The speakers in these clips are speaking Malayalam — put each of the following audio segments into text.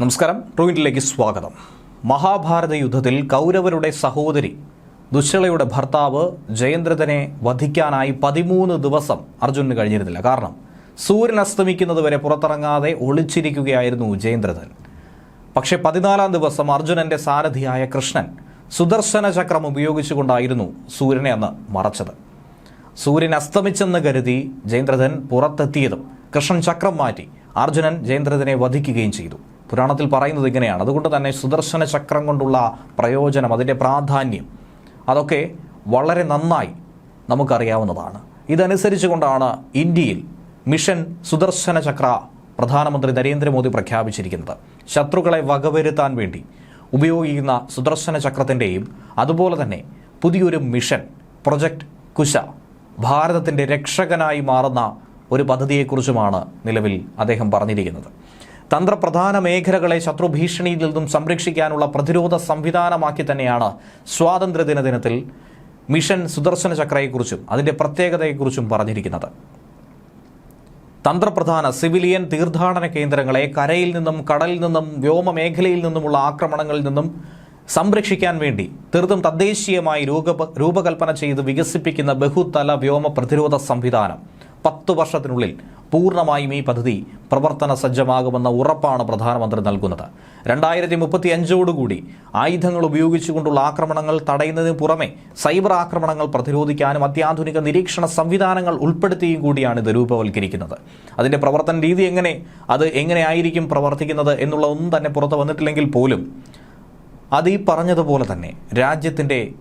നമസ്കാരം. ട്രൂവിന്റിലേക്ക് സ്വാഗതം. മഹാഭാരത യുദ്ധത്തിൽ കൗരവരുടെ സഹോദരി ദുശ്ശളയുടെ ഭർത്താവ് ജയന്ദ്രതനെ വധിക്കാനായി പതിമൂന്ന് ദിവസം അർജുനന് കഴിഞ്ഞിരുന്നില്ല. കാരണം സൂര്യൻ അസ്തമിക്കുന്നത് വരെ പുറത്തിറങ്ങാതെ ഒളിച്ചിരിക്കുകയായിരുന്നു ജയന്ദ്രതൻ പക്ഷേ പതിനാലാം ദിവസം അർജുനന്റെ സാരഥിയായ കൃഷ്ണൻ സുദർശന ചക്രം ഉപയോഗിച്ചുകൊണ്ടായിരുന്നു സൂര്യനെ അന്ന് മറച്ചത്. സൂര്യൻ അസ്തമിച്ചെന്ന് കരുതി ജയന്ദ്രതൻ പുറത്തെത്തിയതും കൃഷ്ണൻ ചക്രം മാറ്റി അർജുനൻ ജയന്ദ്രതനെ വധിക്കുകയും ചെയ്തു. പുരാണത്തിൽ പറയുന്നത് ഇങ്ങനെയാണ്. അതുകൊണ്ട് തന്നെ സുദർശന ചക്രം കൊണ്ടുള്ള പ്രയോജനം അതിന്റെ പ്രാധാന്യം അതൊക്കെ വളരെ നന്നായി നമുക്കറിയാവുന്നതാണ്. ഇതനുസരിച്ച് കൊണ്ടാണ് ഇന്ത്യയിൽ മിഷൻ സുദർശന ചക്ര പ്രധാനമന്ത്രി നരേന്ദ്രമോദി പ്രഖ്യാപിച്ചിരിക്കുന്നത്. ശത്രുക്കളെ വകവരുത്താൻ വേണ്ടി ഉപയോഗിക്കുന്ന സുദർശന ചക്രത്തിന്റെയും അതുപോലെ തന്നെ പുതിയൊരു മിഷൻ പ്രൊജക്ട് കുശ ഭാരതത്തിന്റെ രക്ഷകനായി മാറുന്ന ഒരു പദ്ധതിയെക്കുറിച്ചുമാണ് നിലവിൽ അദ്ദേഹം പറഞ്ഞിരിക്കുന്നത്. തന്ത്രപ്രധാന മേഖലകളെ ശത്രുഭീഷണിയിൽ നിന്നും സംരക്ഷിക്കാനുള്ള പ്രതിരോധ സംവിധാനമാക്കി തന്നെയാണ് സ്വാതന്ത്ര്യദിന ദിനത്തിൽ മിഷൻ സുദർശന ചക്രയെക്കുറിച്ചും അതിന്റെ പ്രത്യേകതയെക്കുറിച്ചും പറഞ്ഞിരിക്കുന്നത്. തന്ത്രപ്രധാന സിവിലിയൻ തീർത്ഥാടന കേന്ദ്രങ്ങളെ കരയിൽ നിന്നും കടലിൽ നിന്നും വ്യോമ മേഖലയിൽ നിന്നുമുള്ള ആക്രമണങ്ങളിൽ നിന്നും സംരക്ഷിക്കാൻ വേണ്ടി തീർത്തും തദ്ദേശീയമായി രൂപ രൂപകൽപ്പന ചെയ്ത് വികസിപ്പിക്കുന്ന ബഹുതല വ്യോമ പ്രതിരോധ സംവിധാനം പത്തു വർഷത്തിനുള്ളിൽ പൂർണമായും ഈ പദ്ധതി പ്രവർത്തന സജ്ജമാകുമെന്ന ഉറപ്പാണ് പ്രധാനമന്ത്രി നൽകുന്നത്. രണ്ടായിരത്തി മുപ്പത്തി അഞ്ചോടുകൂടി ആയുധങ്ങൾ ഉപയോഗിച്ചുകൊണ്ടുള്ള ആക്രമണങ്ങൾ തടയുന്നതിന് പുറമെ സൈബർ ആക്രമണങ്ങൾ പ്രതിരോധിക്കാനും അത്യാധുനിക നിരീക്ഷണ സംവിധാനങ്ങൾ ഉൾപ്പെടുത്തിയും കൂടിയാണ് ഇത് രൂപവൽക്കരിക്കുന്നത്. അതിന്റെ പ്രവർത്തന രീതി എങ്ങനെ അത് എങ്ങനെയായിരിക്കും പ്രവർത്തിക്കുന്നത് എന്നുള്ളതൊന്നും തന്നെ പുറത്തു വന്നിട്ടില്ലെങ്കിൽ പോലും അത് ഈ പറഞ്ഞതുപോലെ തന്നെ രാജ്യത്തിന്റെ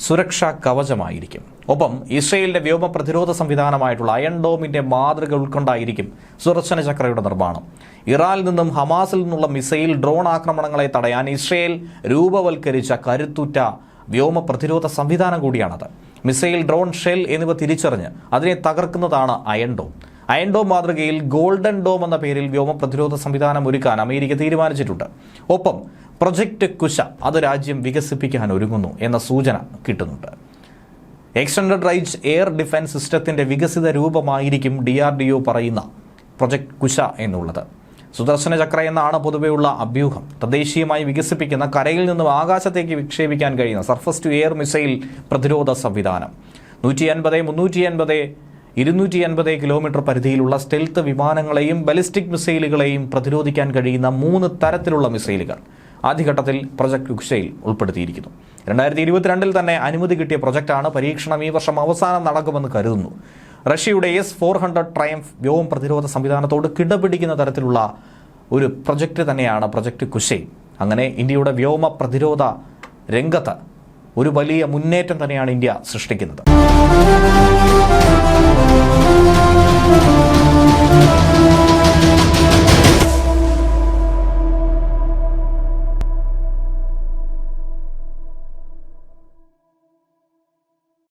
സുരക്ഷാ കവചമായിരിക്കും. ഒപ്പം ഇസ്രയേലിന്റെ വ്യോമ പ്രതിരോധ സംവിധാനമായിട്ടുള്ള അയൺ ഡോമിന്റെ മാതൃക ഉൾക്കൊണ്ടായിരിക്കും സുദർശന ചക്രയുടെ നിർമ്മാണം. ഇറാനിൽ നിന്നും ഹമാസിൽ നിന്നുള്ള മിസൈൽ ഡ്രോൺ ആക്രമണങ്ങളെ തടയാൻ ഇസ്രയേൽ രൂപവൽക്കരിച്ച കരുത്തുറ്റ വ്യോമ പ്രതിരോധ സംവിധാനം കൂടിയാണത്. മിസൈൽ ഡ്രോൺ ഷെൽ എന്നിവ തിരിച്ചറിഞ്ഞ് അതിനെ തകർക്കുന്നതാണ് അയൺ ഡോം. അയൺ ഡോം മാതൃകയിൽ ഗോൾഡൻ ഡോം എന്ന പേരിൽ വ്യോമ പ്രതിരോധ സംവിധാനം ഒരുക്കാൻ അമേരിക്ക തീരുമാനിച്ചിട്ടുണ്ട്. ഒപ്പം പ്രൊജക്ട് കുശ അത് രാജ്യം വികസിപ്പിക്കാൻ ഒരുങ്ങുന്നു എന്ന സൂചന കിട്ടുന്നുണ്ട്. എക്സ്റ്റൻഡഡ് റേഞ്ച് എയർ ഡിഫൻസ് സിസ്റ്റത്തിന്റെ വികസിത രൂപമായിരിക്കും ഡി ആർ ഡി ഒ പറയുന്ന പ്രൊജക്ട് കുശ എന്നുള്ളത്. സുദർശന ചക്ര എന്നാണ് പൊതുവെയുള്ള അഭ്യൂഹം. തദ്ദേശീയമായി വികസിപ്പിക്കുന്ന കരയിൽ നിന്നും ആകാശത്തേക്ക് വിക്ഷേപിക്കാൻ കഴിയുന്ന സർഫസ് ടു എയർ മിസൈൽ പ്രതിരോധ സംവിധാനം. നൂറ്റി അൻപത് മുന്നൂറ്റി അൻപത് ഇരുന്നൂറ്റി അൻപത് കിലോമീറ്റർ പരിധിയിലുള്ള സ്റ്റെൽത്ത് വിമാനങ്ങളെയും ബലിസ്റ്റിക് മിസൈലുകളെയും പ്രതിരോധിക്കാൻ കഴിയുന്ന മൂന്ന് തരത്തിലുള്ള മിസൈലുകൾ ആദ്യഘട്ടത്തിൽ പ്രൊജക്ട് കുശയിൽ ഉൾപ്പെടുത്തിയിരിക്കുന്നു. രണ്ടായിരത്തി ഇരുപത്തിരണ്ടിൽ തന്നെ അനുമതി കിട്ടിയ പ്രൊജക്റ്റാണ് പരീക്ഷണം ഈ വർഷം അവസാനം നടക്കുമെന്ന് കരുതുന്നു. റഷ്യയുടെ എസ് ഫോർ ഹൺഡ്രഡ് ട്രയംഫ് വ്യോമ പ്രതിരോധ സംവിധാനത്തോട് കിടപിടിക്കുന്ന തരത്തിലുള്ള ഒരു പ്രൊജക്റ്റ് തന്നെയാണ് പ്രൊജക്ട് കുശൈൻ അങ്ങനെ ഇന്ത്യയുടെ വ്യോമ പ്രതിരോധ രംഗത്ത് ഒരു വലിയ മുന്നേറ്റം തന്നെയാണ് ഇന്ത്യ സൃഷ്ടിക്കുന്നത്.